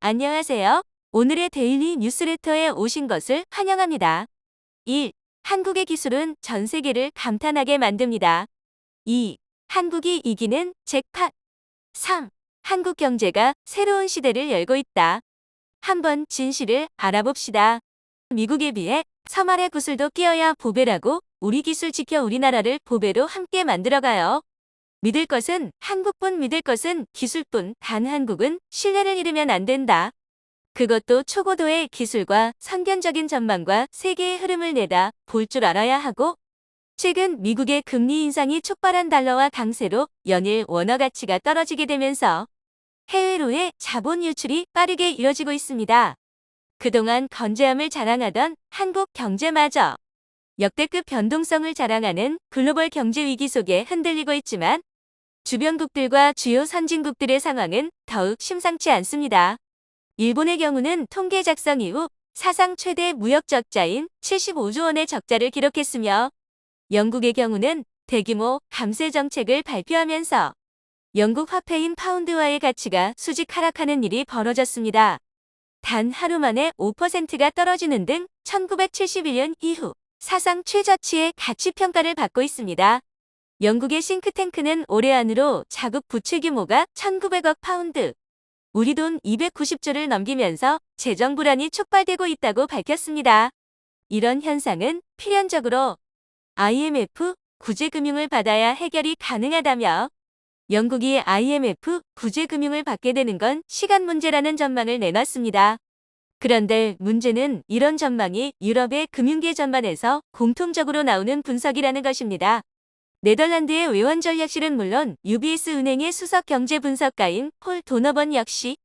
안녕하세요. 오늘의 데일리 뉴스레터에 오신 것을 환영합니다. 1. 한국의 기술은 전 세계를 감탄하게 만듭니다. 2. 한국이 이기는 잭팟. 3. 한국 경제가 새로운 시대를 열고 있다. 한번 진실을 알아봅시다. 미국에 비해 서말의 구슬도 끼어야 보배라고 우리 기술 지켜 우리나라를 보배로 함께 만들어가요. 믿을 것은 한국뿐 믿을 것은 기술뿐 단 한국은 신뢰를 잃으면 안 된다. 그것도 초고도의 기술과 선견적인 전망과 세계의 흐름을 내다 볼 줄 알아야 하고 최근 미국의 금리 인상이 촉발한 달러와 강세로 연일 원화 가치가 떨어지게 되면서 해외로의 자본 유출이 빠르게 이뤄지고 있습니다. 그동안 건재함을 자랑하던 한국 경제마저 역대급 변동성을 자랑하는 글로벌 경제 위기 속에 흔들리고 있지만 주변국들과 주요 선진국들의 상황은 더욱 심상치 않습니다. 일본의 경우는 통계 작성 이후 사상 최대 무역 적자인 75조 원의 적자를 기록했으며 영국의 경우는 대규모 감세 정책을 발표하면서 영국 화폐인 파운드와의 가치가 수직 하락하는 일이 벌어졌습니다. 단 하루 만에 5%가 떨어지는 등 1971년 이후 사상 최저치의 가치 평가를 받고 있습니다. 영국의 싱크탱크는 올해 안으로 자국 부채 규모가 1900억 파운드, 우리 돈 290조를 넘기면서 재정 불안이 촉발되고 있다고 밝혔습니다. 이런 현상은 필연적으로 IMF 구제금융을 받아야 해결이 가능하다며 영국이 IMF 구제금융을 받게 되는 건 시간 문제라는 전망을 내놨습니다. 그런데 문제는 이런 전망이 유럽의 금융계 전반에서 공통적으로 나오는 분석이라는 것입니다. 네덜란드의 외환 전략실은 물론 UBS 은행의 수석 경제 분석가인 폴 도너번 역시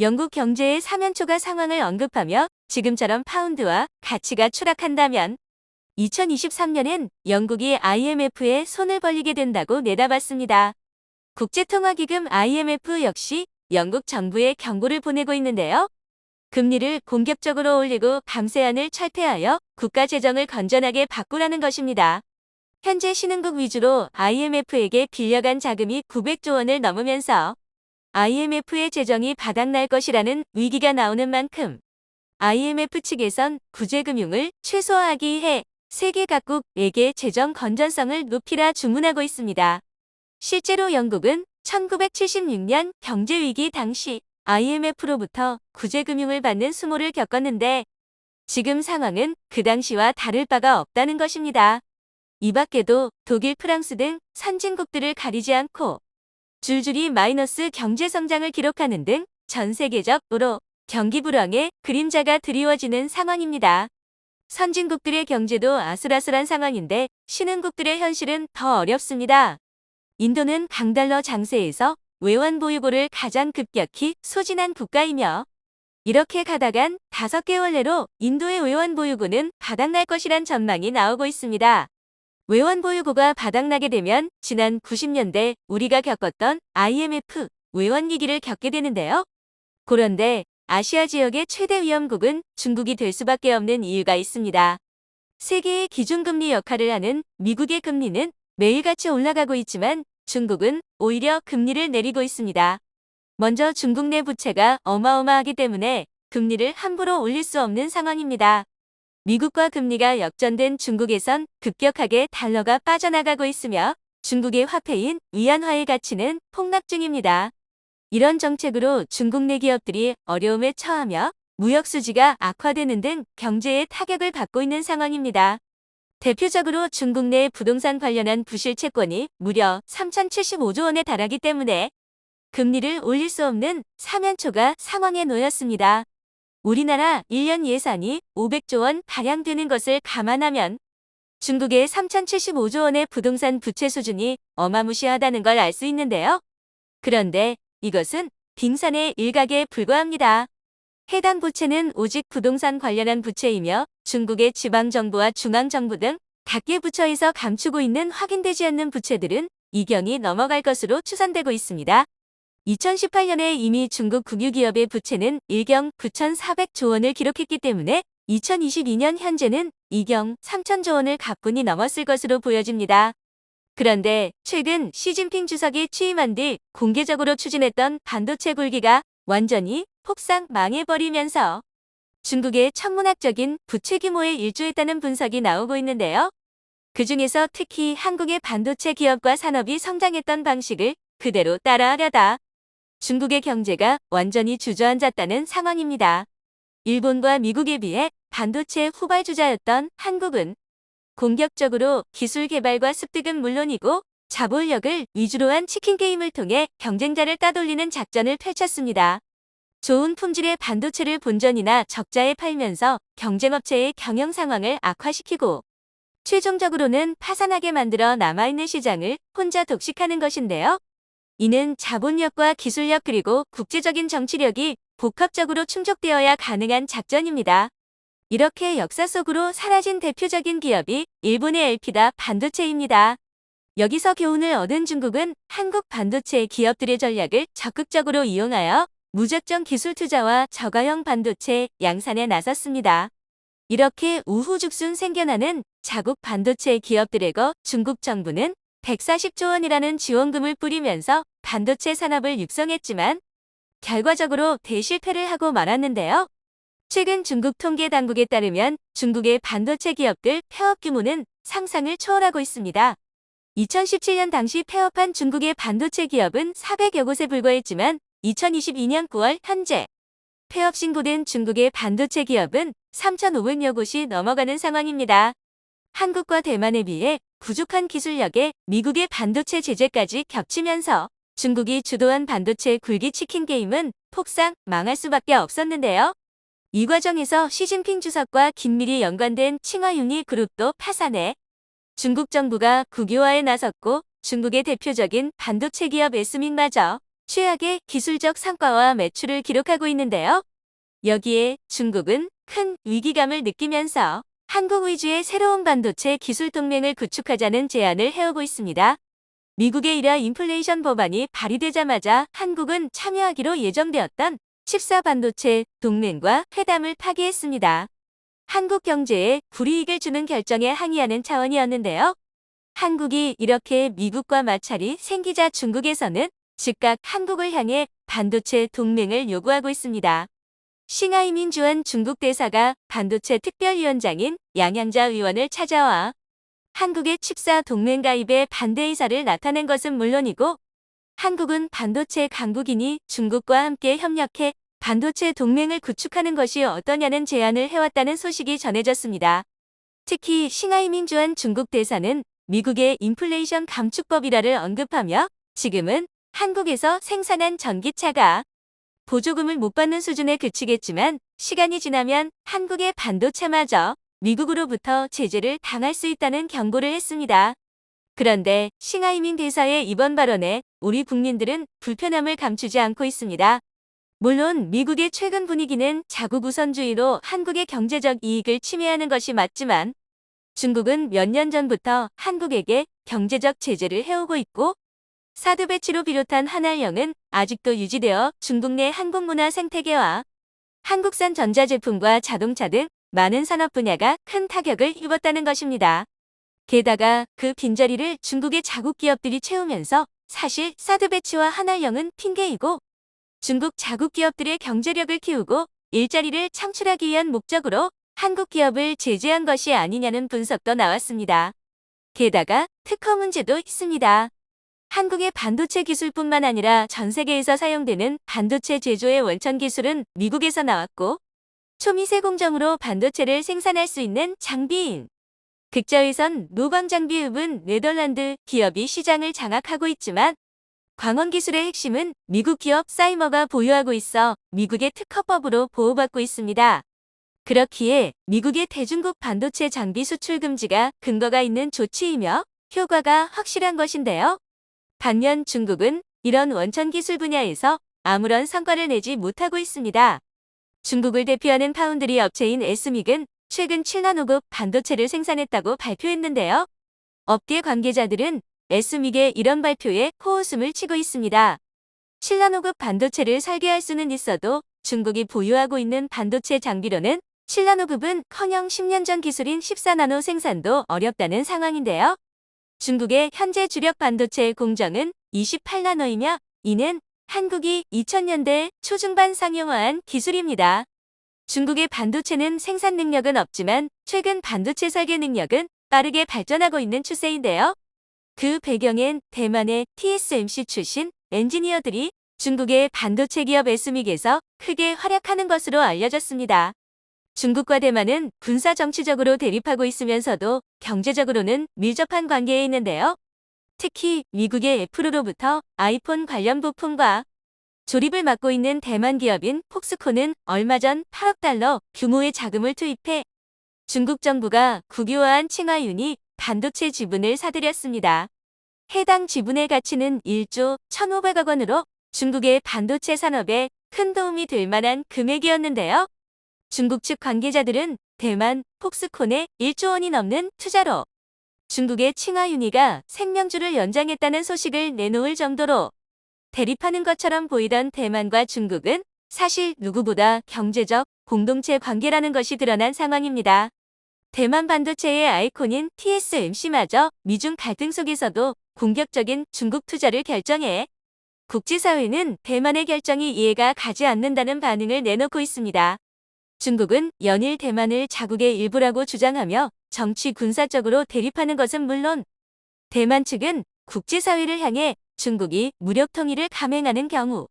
영국 경제의 사면초가 상황을 언급하며 지금처럼 파운드와 가치가 추락한다면 2023년엔 영국이 IMF에 손을 벌리게 된다고 내다봤습니다. 국제통화기금 IMF 역시 영국 정부에 경고를 보내고 있는데요. 금리를 공격적으로 올리고 감세안을 철폐하여 국가 재정을 건전하게 바꾸라는 것입니다. 현재 신흥국 위주로 IMF에게 빌려간 자금이 900조 원을 넘으면서 IMF의 재정이 바닥날 것이라는 위기가 나오는 만큼 IMF 측에선 구제금융을 최소화하기 위해 세계 각국에게 재정 건전성을 높이라 주문하고 있습니다. 실제로 영국은 1976년 경제위기 당시 IMF로부터 구제금융을 받는 수모를 겪었는데 지금 상황은 그 당시와 다를 바가 없다는 것입니다. 이 밖에도 독일, 프랑스 등 선진국들을 가리지 않고 줄줄이 마이너스 경제 성장을 기록하는 등 전 세계적으로 경기 불황의 그림자가 드리워지는 상황입니다. 선진국들의 경제도 아슬아슬한 상황인데 신흥국들의 현실은 더 어렵습니다. 인도는 강달러 장세에서 외환 보유고를 가장 급격히 소진한 국가이며 이렇게 가다간 다섯 개월 내로 인도의 외환 보유고는 바닥날 것이란 전망이 나오고 있습니다. 외환 보유고가 바닥나게 되면 지난 90년대 우리가 겪었던 IMF 외환 위기를 겪게 되는데요. 그런데 아시아 지역의 최대 위험국은 중국이 될 수밖에 없는 이유가 있습니다. 세계의 기준금리 역할을 하는 미국의 금리는 매일같이 올라가고 있지만 중국은 오히려 금리를 내리고 있습니다. 먼저 중국 내 부채가 어마어마하기 때문에 금리를 함부로 올릴 수 없는 상황입니다. 미국과 금리가 역전된 중국에선 급격하게 달러가 빠져나가고 있으며 중국의 화폐인 위안화의 가치는 폭락 중입니다. 이런 정책으로 중국 내 기업들이 어려움에 처하며 무역 수지가 악화되는 등 경제에 타격을 받고 있는 상황입니다. 대표적으로 중국 내 부동산 관련한 부실 채권이 무려 3,075조 원에 달하기 때문에 금리를 올릴 수 없는 사면초가 상황에 놓였습니다. 우리나라 1년 예산이 500조 원 가량 되는 것을 감안하면 중국의 3,075조 원의 부동산 부채 수준이 어마무시하다는 걸 알 수 있는데요. 그런데 이것은 빙산의 일각에 불과합니다. 해당 부채는 오직 부동산 관련한 부채이며 중국의 지방정부와 중앙정부 등 각계 부처에서 감추고 있는 확인되지 않는 부채들은 이경이 넘어갈 것으로 추산되고 있습니다. 2018년에 이미 중국 국유기업의 부채는 1경 9,400조 원을 기록했기 때문에 2022년 현재는 2경 3,000조 원을 가뿐히 넘었을 것으로 보여집니다. 그런데 최근 시진핑 주석이 취임한 뒤 공개적으로 추진했던 반도체 굴기가 완전히 폭삭 망해버리면서 중국의 천문학적인 부채 규모에 일조했다는 분석이 나오고 있는데요. 그 중에서 특히 한국의 반도체 기업과 산업이 성장했던 방식을 그대로 따라하려다 중국의 경제가 완전히 주저앉았다는 상황입니다. 일본과 미국에 비해 반도체 후발주자였던 한국은 공격적으로 기술 개발과 습득은 물론이고 자본력을 위주로 한 치킨 게임을 통해 경쟁자를 따돌리는 작전을 펼쳤습니다. 좋은 품질의 반도체를 본전이나 적자에 팔면서 경쟁업체의 경영 상황을 악화시키고 최종적으로는 파산하게 만들어 남아있는 시장을 혼자 독식하는 것인데요. 이는 자본력과 기술력 그리고 국제적인 정치력이 복합적으로 충족되어야 가능한 작전입니다. 이렇게 역사 속으로 사라진 대표적인 기업이 일본의 엘피다 반도체입니다. 여기서 교훈을 얻은 중국은 한국 반도체 기업들의 전략을 적극적으로 이용하여 무작정 기술 투자와 저가형 반도체 양산에 나섰습니다. 이렇게 우후죽순 생겨나는 자국 반도체 기업들에거 중국 정부는 140조 원이라는 지원금을 뿌리면서 반도체 산업을 육성했지만 결과적으로 대실패를 하고 말았는데요. 최근 중국 통계 당국에 따르면 중국의 반도체 기업들 폐업 규모는 상상을 초월하고 있습니다. 2017년 당시 폐업한 중국의 반도체 기업은 400여 곳에 불과했지만 2022년 9월 현재 폐업 신고된 중국의 반도체 기업은 3,500여 곳이 넘어가는 상황입니다. 한국과 대만에 비해 부족한 기술력에 미국의 반도체 제재까지 겹치면서 중국이 주도한 반도체 굴기 치킨 게임은 폭삭 망할 수밖에 없었는데요. 이 과정에서 시진핑 주석과 긴밀히 연관된 칭화윤리 그룹도 파산해 중국 정부가 국유화에 나섰고 중국의 대표적인 반도체 기업 에스믹마저 최악의 기술적 성과와 매출을 기록하고 있는데요. 여기에 중국은 큰 위기감을 느끼면서 한국 위주의 새로운 반도체 기술 동맹을 구축하자는 제안을 해오고 있습니다. 미국의 일화 인플레이션 법안이 발의되자마자 한국은 참여하기로 예정되었던 14 반도체 동맹과 회담을 파기했습니다. 한국 경제에 불이익을 주는 결정에 항의하는 차원이었는데요. 한국이 이렇게 미국과 마찰이 생기자 중국에서는 즉각 한국을 향해 반도체 동맹을 요구하고 있습니다. 싱하이민 주한 중국 대사가 반도체 특별위원장인 양양자 의원을 찾아와 한국의 칩사 동맹 가입에 반대 의사를 나타낸 것은 물론이고 한국은 반도체 강국이니 중국과 함께 협력해 반도체 동맹을 구축하는 것이 어떠냐는 제안을 해왔다는 소식이 전해졌습니다. 특히 싱하이민 주한 중국 대사는 미국의 인플레이션 감축법이라를 언급하며 지금은 한국에서 생산한 전기차가 보조금을 못 받는 수준에 그치겠지만 시간이 지나면 한국의 반도체마저 미국으로부터 제재를 당할 수 있다는 경고를 했습니다. 그런데 싱하이민 대사의 이번 발언에 우리 국민들은 불편함을 감추지 않고 있습니다. 물론 미국의 최근 분위기는 자국 우선주의로 한국의 경제적 이익을 침해하는 것이 맞지만 중국은 몇 년 전부터 한국에게 경제적 제재를 해오고 있고 사드 배치로 비롯한 한알령은 아직도 유지되어 중국 내 한국 문화 생태계와 한국산 전자제품과 자동차 등 많은 산업 분야가 큰 타격을 입었다는 것입니다. 게다가 그 빈자리를 중국의 자국 기업들이 채우면서 사실 사드 배치와 한알령은 핑계이고 중국 자국 기업들의 경제력을 키우고 일자리를 창출하기 위한 목적으로 한국 기업을 제재한 것이 아니냐는 분석도 나왔습니다. 게다가 특허 문제도 있습니다. 한국의 반도체 기술뿐만 아니라 전 세계에서 사용되는 반도체 제조의 원천 기술은 미국에서 나왔고 초미세 공정으로 반도체를 생산할 수 있는 장비인 극자위선 노광 장비읍은 네덜란드 기업이 시장을 장악하고 있지만 광원 기술의 핵심은 미국 기업 사이머가 보유하고 있어 미국의 특허법으로 보호받고 있습니다. 그렇기에 미국의 대중국 반도체 장비 수출 금지가 근거가 있는 조치이며 효과가 확실한 것인데요. 반면 중국은 이런 원천 기술 분야에서 아무런 성과를 내지 못하고 있습니다. 중국을 대표하는 파운드리 업체인 에스믹은 최근 7나노급 반도체를 생산했다고 발표했는데요. 업계 관계자들은 에스믹의 이런 발표에 코웃음을 치고 있습니다. 7나노급 반도체를 설계할 수는 있어도 중국이 보유하고 있는 반도체 장비로는 7나노급은 커녕 10년 전 기술인 14나노 생산도 어렵다는 상황인데요. 중국의 현재 주력 반도체 공정은 28나노이며 이는 한국이 2000년대 초중반 상용화한 기술입니다. 중국의 반도체는 생산 능력은 없지만 최근 반도체 설계 능력은 빠르게 발전하고 있는 추세인데요. 그 배경엔 대만의 TSMC 출신 엔지니어들이 중국의 반도체 기업 에스믹에서 크게 활약하는 것으로 알려졌습니다. 중국과 대만은 군사 정치적으로 대립하고 있으면서도 경제적으로는 밀접한 관계에 있는데요. 특히 미국의 애플로부터 아이폰 관련 부품과 조립을 맡고 있는 대만 기업인 폭스콘은 얼마 전 8억 달러 규모의 자금을 투입해 중국 정부가 국유화한 칭화윤이 반도체 지분을 사들였습니다. 해당 지분의 가치는 1조 1,500억 원으로 중국의 반도체 산업에 큰 도움이 될 만한 금액이었는데요. 중국 측 관계자들은 대만 폭스콘에 1조 원이 넘는 투자로 중국의 칭화윤희가 생명주를 연장했다는 소식을 내놓을 정도로 대립하는 것처럼 보이던 대만과 중국은 사실 누구보다 경제적 공동체 관계라는 것이 드러난 상황입니다. 대만 반도체의 아이콘인 TSMC마저 미중 갈등 속에서도 공격적인 중국 투자를 결정해 국제사회는 대만의 결정이 이해가 가지 않는다는 반응을 내놓고 있습니다. 중국은 연일 대만을 자국의 일부라고 주장하며 정치 군사적으로 대립하는 것은 물론 대만 측은 국제사회를 향해 중국이 무력 통일을 감행하는 경우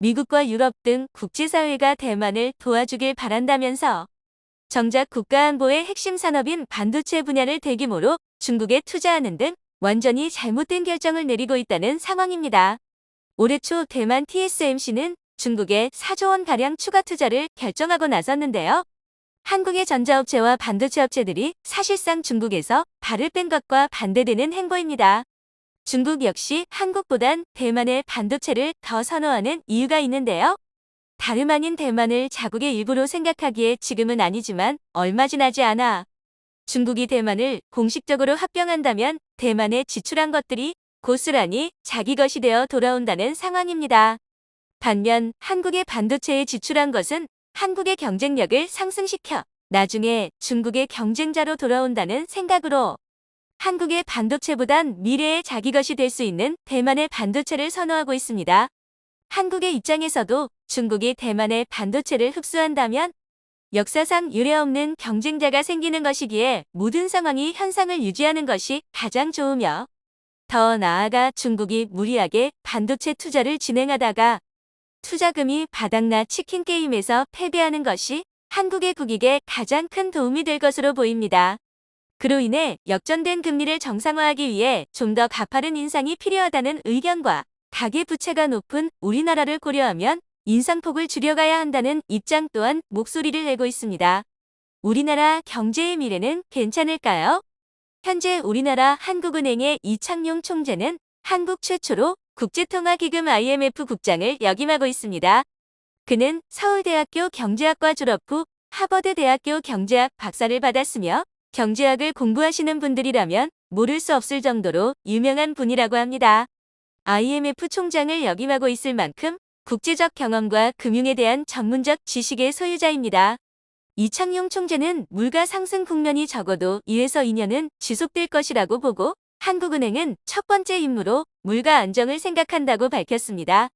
미국과 유럽 등 국제사회가 대만을 도와주길 바란다면서 정작 국가안보의 핵심 산업인 반도체 분야를 대규모로 중국에 투자하는 등 완전히 잘못된 결정을 내리고 있다는 상황입니다. 올해 초 대만 TSMC는 중국에 4조 원가량 추가 투자를 결정하고 나섰는데요. 한국의 전자업체와 반도체 업체들이 사실상 중국에서 발을 뺀 것과 반대되는 행보입니다. 중국 역시 한국보단 대만의 반도체를 더 선호하는 이유가 있는데요. 다름 아닌 대만을 자국의 일부로 생각하기에 지금은 아니지만 얼마 지나지 않아 중국이 대만을 공식적으로 합병한다면 대만에 지출한 것들이 고스란히 자기 것이 되어 돌아온다는 상황입니다. 반면 한국의 반도체에 지출한 것은 한국의 경쟁력을 상승시켜 나중에 중국의 경쟁자로 돌아온다는 생각으로 한국의 반도체보단 미래의 자기 것이 될 수 있는 대만의 반도체를 선호하고 있습니다. 한국의 입장에서도 중국이 대만의 반도체를 흡수한다면 역사상 유례없는 경쟁자가 생기는 것이기에 모든 상황이 현상을 유지하는 것이 가장 좋으며 더 나아가 중국이 무리하게 반도체 투자를 진행하다가 투자금이 바닥나 치킨 게임에서 패배하는 것이 한국의 국익에 가장 큰 도움이 될 것으로 보입니다. 그로 인해 역전된 금리를 정상화하기 위해 좀 더 가파른 인상이 필요하다는 의견과 가계 부채가 높은 우리나라를 고려하면 인상폭을 줄여가야 한다는 입장 또한 목소리를 내고 있습니다. 우리나라 경제의 미래는 괜찮을까요? 현재 우리나라 한국은행의 이창용 총재는 한국 최초로 국제통화기금 IMF 국장을 역임하고 있습니다. 그는 서울대학교 경제학과 졸업 후 하버드대학교 경제학 박사를 받았으며 경제학을 공부하시는 분들이라면 모를 수 없을 정도로 유명한 분이라고 합니다. IMF 총장을 역임하고 있을 만큼 국제적 경험과 금융에 대한 전문적 지식의 소유자입니다. 이창용 총재는 물가 상승 국면이 적어도 2에서 2년은 지속될 것이라고 보고 한국은행은 첫 번째 임무로 물가 안정을 생각한다고 밝혔습니다.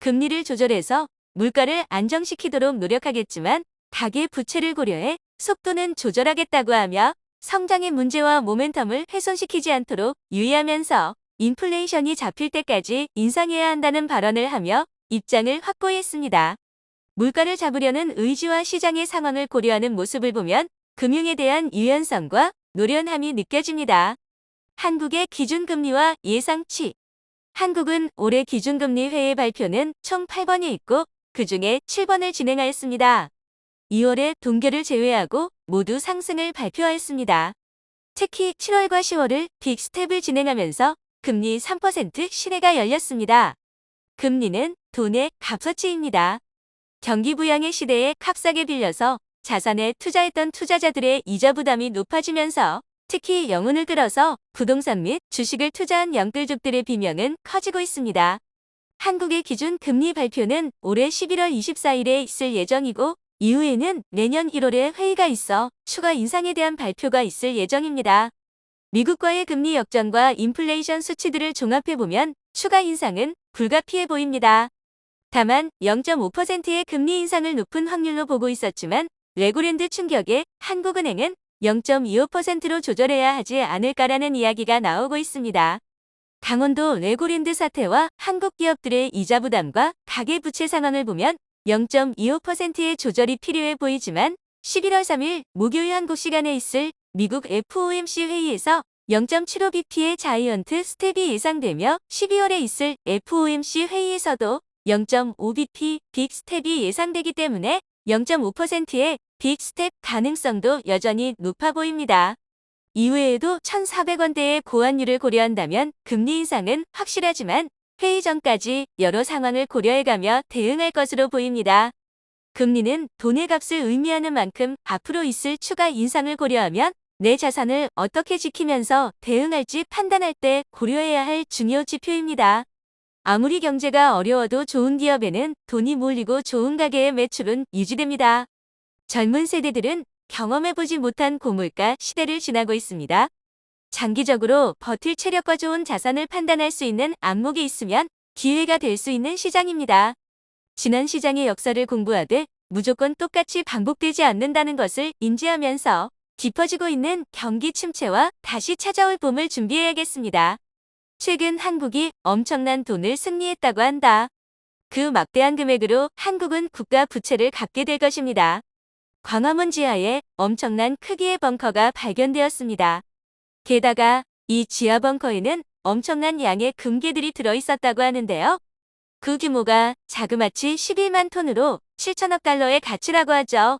금리를 조절해서 물가를 안정시키도록 노력하겠지만 가계 부채를 고려해 속도는 조절하겠다고 하며 성장의 문제와 모멘텀을 훼손시키지 않도록 유의하면서 인플레이션이 잡힐 때까지 인상해야 한다는 발언을 하며 입장을 확고했습니다. 물가를 잡으려는 의지와 시장의 상황을 고려하는 모습을 보면 금융에 대한 유연성과 노련함이 느껴집니다. 한국의 기준금리와 예상치 한국은 올해 기준금리 회의 발표는 총 8번이 있고 그 중에 7번을 진행하였습니다. 2월에 동결을 제외하고 모두 상승을 발표하였습니다. 특히 7월과 10월을 빅스텝을 진행하면서 금리 3% 시내가 열렸습니다. 금리는 돈의 값어치입니다. 경기 부양의 시대에 값싸게 빌려서 자산에 투자했던 투자자들의 이자 부담이 높아지면서 특히 영혼을 들어서 부동산 및 주식을 투자한 영끌족들의 비명은 커지고 있습니다. 한국의 기준 금리 발표는 올해 11월 24일에 있을 예정이고 이후에는 내년 1월에 회의가 있어 추가 인상에 대한 발표가 있을 예정입니다. 미국과의 금리 역전과 인플레이션 수치들을 종합해보면 추가 인상은 불가피해 보입니다. 다만 0.5%의 금리 인상을 높은 확률로 보고 있었지만 레고랜드 충격에 한국은행은 0.25%로 조절해야 하지 않을까라는 이야기가 나오고 있습니다. 강원도 레고랜드 사태와 한국 기업들의 이자 부담과 가계 부채 상황을 보면 0.25%의 조절이 필요해 보이지만 11월 3일 목요일 한국 시간에 있을 미국 FOMC 회의에서 0.75bp의 자이언트 스텝이 예상되며 12월에 있을 FOMC 회의에서도 0.5bp 빅 스텝이 예상되기 때문에 0.5%의 빅 스텝 가능성도 여전히 높아 보입니다. 이외에도 1,400원대의 고환율을 고려한다면 금리 인상은 확실하지만 회의 전까지 여러 상황을 고려해가며 대응할 것으로 보입니다. 금리는 돈의 값을 의미하는 만큼 앞으로 있을 추가 인상을 고려하면 내 자산을 어떻게 지키면서 대응할지 판단할 때 고려해야 할 중요 지표입니다. 아무리 경제가 어려워도 좋은 기업에는 돈이 몰리고 좋은 가게의 매출은 유지됩니다. 젊은 세대들은 경험해보지 못한 고물가 시대를 지나고 있습니다. 장기적으로 버틸 체력과 좋은 자산을 판단할 수 있는 안목이 있으면 기회가 될 수 있는 시장입니다. 지난 시장의 역사를 공부하되 무조건 똑같이 반복되지 않는다는 것을 인지하면서 깊어지고 있는 경기 침체와 다시 찾아올 봄을 준비해야겠습니다. 최근 한국이 엄청난 돈을 승리했다고 한다. 그 막대한 금액으로 한국은 국가 부채를 갚게 될 것입니다. 광화문 지하에 엄청난 크기의 벙커가 발견되었습니다. 게다가 이 지하 벙커에는 엄청난 양의 금괴들이 들어있었다고 하는데요. 그 규모가 자그마치 11만 톤으로 7천억 달러의 가치라고 하죠.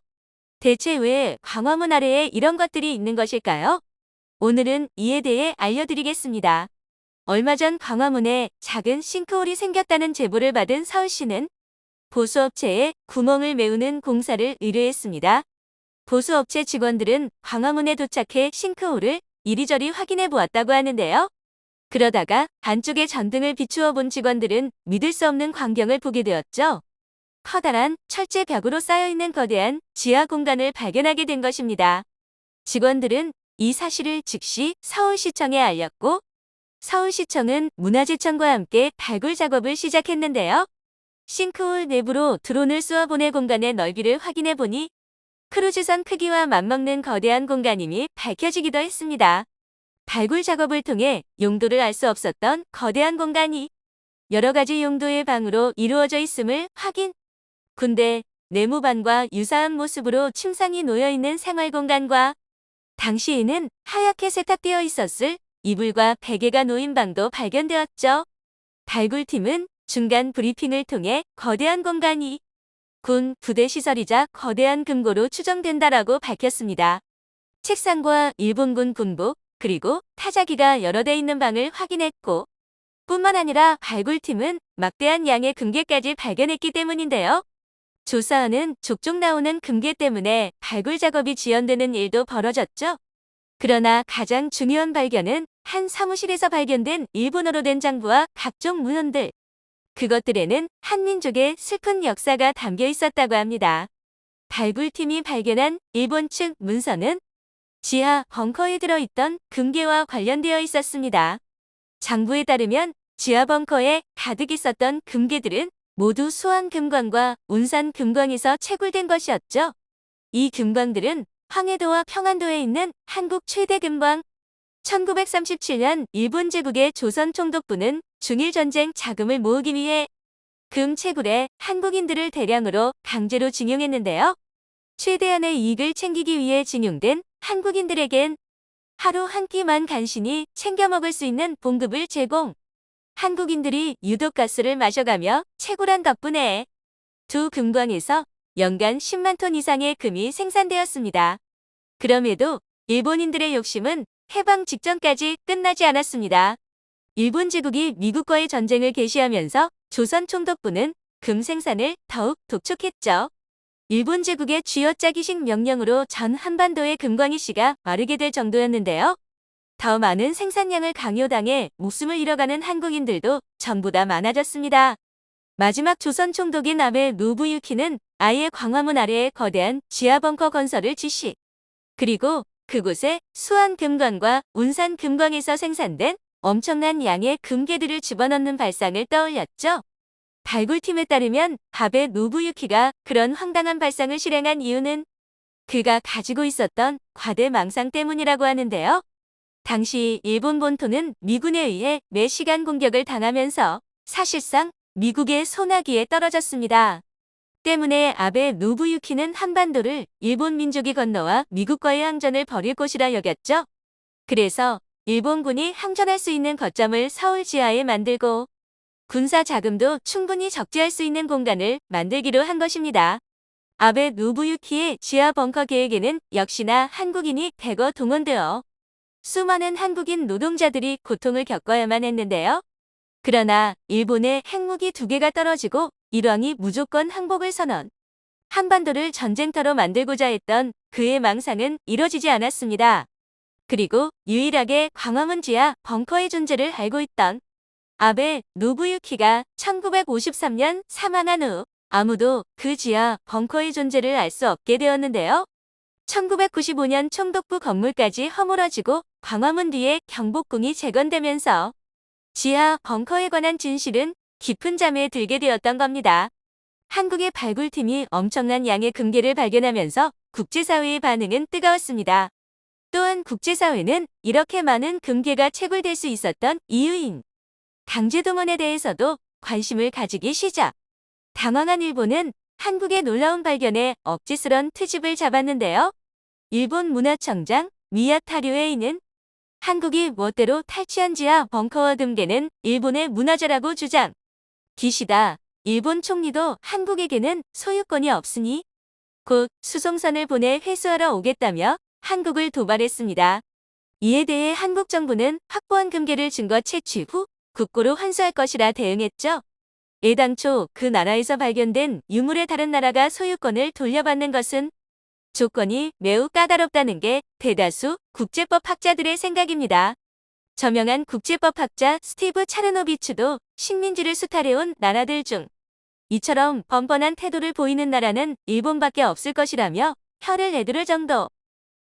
대체 왜 광화문 아래에 이런 것들이 있는 것일까요? 오늘은 이에 대해 알려드리겠습니다. 얼마 전 광화문에 작은 싱크홀이 생겼다는 제보를 받은 서울시는 보수업체에 구멍을 메우는 공사를 의뢰했습니다. 보수업체 직원들은 광화문에 도착해 싱크홀을 이리저리 확인해 보았다고 하는데요. 그러다가 안쪽에 전등을 비추어 본 직원들은 믿을 수 없는 광경을 보게 되었죠. 커다란 철제 벽으로 쌓여있는 거대한 지하 공간을 발견하게 된 것입니다. 직원들은 이 사실을 즉시 서울시청에 알렸고 서울시청은 문화재청과 함께 발굴 작업을 시작했는데요. 싱크홀 내부로 드론을 쏘아보내 공간의 넓이를 확인해 보니 크루즈선 크기와 맞먹는 거대한 공간임이 밝혀지기도 했습니다. 발굴 작업을 통해 용도를 알 수 없었던 거대한 공간이 여러 가지 용도의 방으로 이루어져 있음을 확인. 군대, 내무반과 유사한 모습으로 침상이 놓여있는 생활 공간과 당시에는 하얗게 세탁되어 있었을 이불과 베개가 놓인 방도 발견되었죠. 발굴팀은 중간 브리핑을 통해 거대한 공간이 군 부대 시설이자 거대한 금고로 추정된다라고 밝혔습니다. 책상과 일본군 군복 그리고 타자기가 여러 대 있는 방을 확인했고 뿐만 아니라 발굴팀은 막대한 양의 금괴까지 발견했기 때문인데요. 조사하는 족족 나오는 금괴 때문에 발굴 작업이 지연되는 일도 벌어졌죠. 그러나 가장 중요한 발견은 한 사무실에서 발견된 일본어로 된 장부와 각종 문헌들. 그것들에는 한민족의 슬픈 역사가 담겨 있었다고 합니다. 발굴팀이 발견한 일본 측 문서는 지하 벙커에 들어있던 금괴와 관련되어 있었습니다. 장부에 따르면 지하 벙커에 가득 있었던 금괴들은 모두 수완 금광과 운산 금광에서 채굴된 것이었죠. 이 금광들은 황해도와 평안도에 있는 한국 최대 금광 1937년 일본 제국의 조선 총독부는 중일전쟁 자금을 모으기 위해 금 채굴에 한국인들을 대량으로 강제로 징용했는데요. 최대한의 이익을 챙기기 위해 징용된 한국인들에겐 하루 한 끼만 간신히 챙겨 먹을 수 있는 봉급을 제공. 한국인들이 유독 가스를 마셔가며 채굴한 덕분에 두 금광에서 연간 10만 톤 이상의 금이 생산되었습니다. 그럼에도 일본인들의 욕심은 해방 직전까지 끝나지 않았습니다. 일본 제국이 미국과의 전쟁을 개시하면서 조선 총독부는 금 생산을 더욱 독촉했죠. 일본 제국의 쥐어짜기식 명령으로 전 한반도의 금광이 씨가 마르게 될 정도였는데요. 더 많은 생산량을 강요당해 목숨을 잃어가는 한국인들도 전보다 많아졌습니다. 마지막 조선 총독인 아베 노부유키는 아예 광화문 아래에 거대한 지하 벙커 건설을 지시. 그리고 그곳에 수안 금광과 운산 금광에서 생산된 엄청난 양의 금괴들을 집어넣는 발상을 떠올렸죠. 발굴팀에 따르면 바베 노부유키가 그런 황당한 발상을 실행한 이유는 그가 가지고 있었던 과대 망상 때문이라고 하는데요. 당시 일본 본토는 미군에 의해 매시간 공격을 당하면서 사실상 미국의 소나기에 떨어졌습니다. 때문에 아베 노부유키는 한반도를 일본 민족이 건너와 미국과의 항전을 벌일 곳이라 여겼죠. 그래서 일본군이 항전할 수 있는 거점을 서울 지하에 만들고 군사 자금도 충분히 적재할 수 있는 공간을 만들기로 한 것입니다. 아베 노부유키의 지하 벙커 계획에는 역시나 한국인이 대거 동원되어 수많은 한국인 노동자들이 고통을 겪어야만 했는데요. 그러나 일본의 핵무기 두 개가 떨어지고 일왕이 무조건 항복을 선언. 한반도를 전쟁터로 만들고자 했던 그의 망상은 이뤄지지 않았습니다. 그리고 유일하게 광화문 지하 벙커의 존재를 알고 있던 아베 노부유키가 1953년 사망한 후 아무도 그 지하 벙커의 존재를 알 수 없게 되었는데요. 1995년 총독부 건물까지 허물어지고 광화문 뒤에 경복궁이 재건되면서 지하 벙커에 관한 진실은 깊은 잠에 들게 되었던 겁니다. 한국의 발굴팀이 엄청난 양의 금괴를 발견하면서 국제사회의 반응은 뜨거웠습니다. 또한 국제사회는 이렇게 많은 금괴가 채굴될 수 있었던 이유인 강제동원에 대해서도 관심을 가지기 시작. 당황한 일본은 한국의 놀라운 발견에 억지스런 트집을 잡았는데요. 일본 문화청장 미야타류에이는 한국이 멋대로 탈취한 지하 벙커와 금괴는 일본의 문화재라고 주장. 기시다 일본 총리도 한국에게는 소유권이 없으니 곧 수송선을 보내 회수하러 오겠다며 한국을 도발했습니다. 이에 대해 한국 정부는 확보한 금괴를 증거 채취 후 국고로 환수할 것이라 대응했죠. 애당초 그 나라에서 발견된 유물의 다른 나라가 소유권을 돌려받는 것은 조건이 매우 까다롭다는 게 대다수 국제법 학자들의 생각입니다. 저명한 국제법 학자 스티브 차르노비츠도 식민지를 수탈해온 나라들 중 이처럼 번번한 태도를 보이는 나라는 일본밖에 없을 것이라며 혀를 내두를 정도.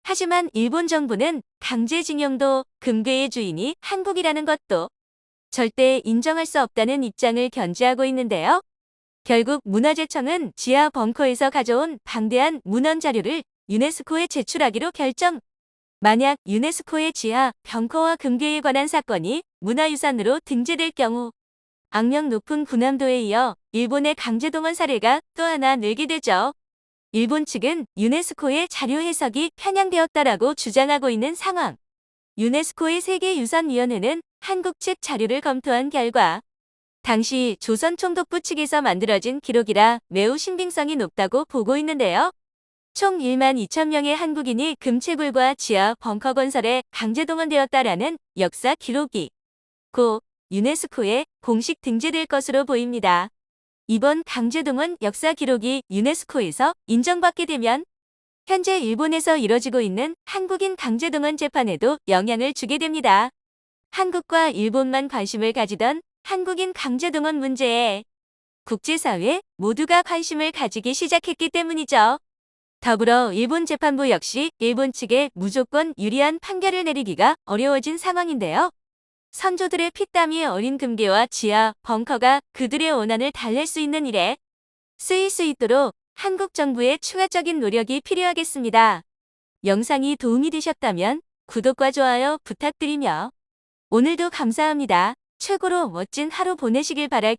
하지만 일본 정부는 강제징용도 금괴의 주인이 한국이라는 것도 절대 인정할 수 없다는 입장을 견지하고 있는데요. 결국 문화재청은 지하 벙커에서 가져온 방대한 문헌 자료를 유네스코에 제출하기로 결정. 만약 유네스코의 지하 벙커와 금괴에 관한 사건이 문화유산으로 등재될 경우 악명 높은 군함도에 이어 일본의 강제동원 사례가 또 하나 늘게 되죠. 일본 측은 유네스코의 자료 해석이 편향되었다라고 주장하고 있는 상황. 유네스코의 세계유산위원회는 한국 측 자료를 검토한 결과 당시 조선 총독부 측에서 만들어진 기록이라 매우 신빙성이 높다고 보고 있는데요. 총 1만 2천 명의 한국인이 금채굴과 지하 벙커 건설에 강제 동원되었다라는 역사 기록이 고 유네스코에 공식 등재될 것으로 보입니다. 이번 강제동원 역사 기록이 유네스코에서 인정받게 되면 현재 일본에서 이뤄지고 있는 한국인 강제동원 재판에도 영향을 주게 됩니다. 한국과 일본만 관심을 가지던 한국인 강제동원 문제에 국제사회 모두가 관심을 가지기 시작했기 때문이죠. 더불어 일본 재판부 역시 일본 측에 무조건 유리한 판결을 내리기가 어려워진 상황인데요. 선조들의 피땀이 어린 금괴와 지하, 벙커가 그들의 원한을 달랠 수 있는 일에 쓰일 수 있도록 한국 정부의 추가적인 노력이 필요하겠습니다. 영상이 도움이 되셨다면 구독과 좋아요 부탁드리며 오늘도 감사합니다. 최고로 멋진 하루 보내시길 바랄게요.